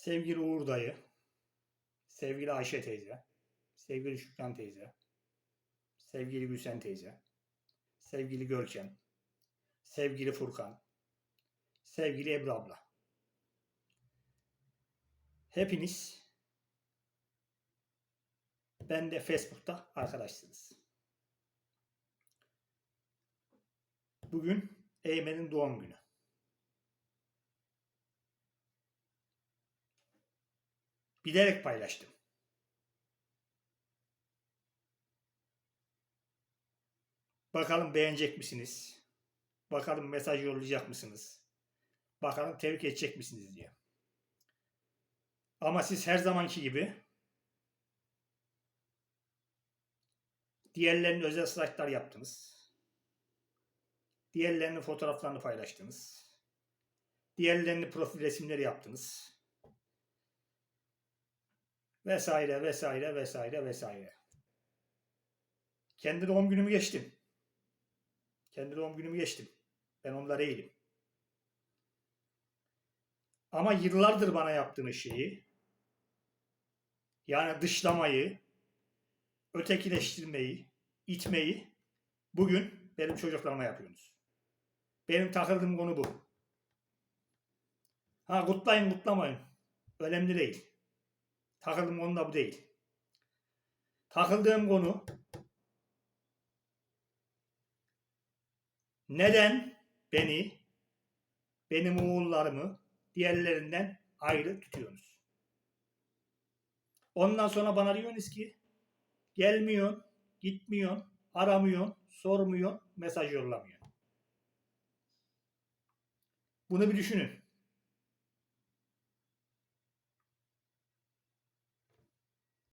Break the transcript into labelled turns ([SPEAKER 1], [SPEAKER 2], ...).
[SPEAKER 1] Sevgili Uğur dayı, sevgili Ayşe teyze, sevgili Şükran teyze, sevgili Gülsen teyze, sevgili Görkem, sevgili Furkan, sevgili Ebru abla. Hepiniz ben de Facebook'ta arkadaşsınız. Bugün Eymen'in doğum günü. Bilerek paylaştım. Bakalım beğenecek misiniz? Bakalım mesaj yollayacak mısınız? Bakalım tebrik edecek misiniz diye. Ama siz her zamanki gibi diğerlerinin özel slaytlar yaptınız. Diğerlerinin fotoğraflarını paylaştınız. Diğerlerinin profil resimleri yaptınız. Vesaire vesaire vesaire vesaire. Kendi doğum günümü geçtim. Kendi doğum günümü geçtim. Ben onlar değilim. Ama yıllardır bana yaptığınız şeyi yani dışlamayı, ötekileştirmeyi, itmeyi bugün benim çocuklarıma yapıyorsunuz. Benim takıldığım konu bu. Ha kutlayın kutlamayın. Önemli değil. Takıldığım konu da bu değil. Takıldığım konu neden beni, benim oğullarımı diğerlerinden ayrı tutuyorsunuz? Ondan sonra bana diyorsunuz ki gelmiyorsun, gitmiyorsun, aramıyorsun, sormuyorsun, mesaj yollamıyorsun. Bunu bir düşünün.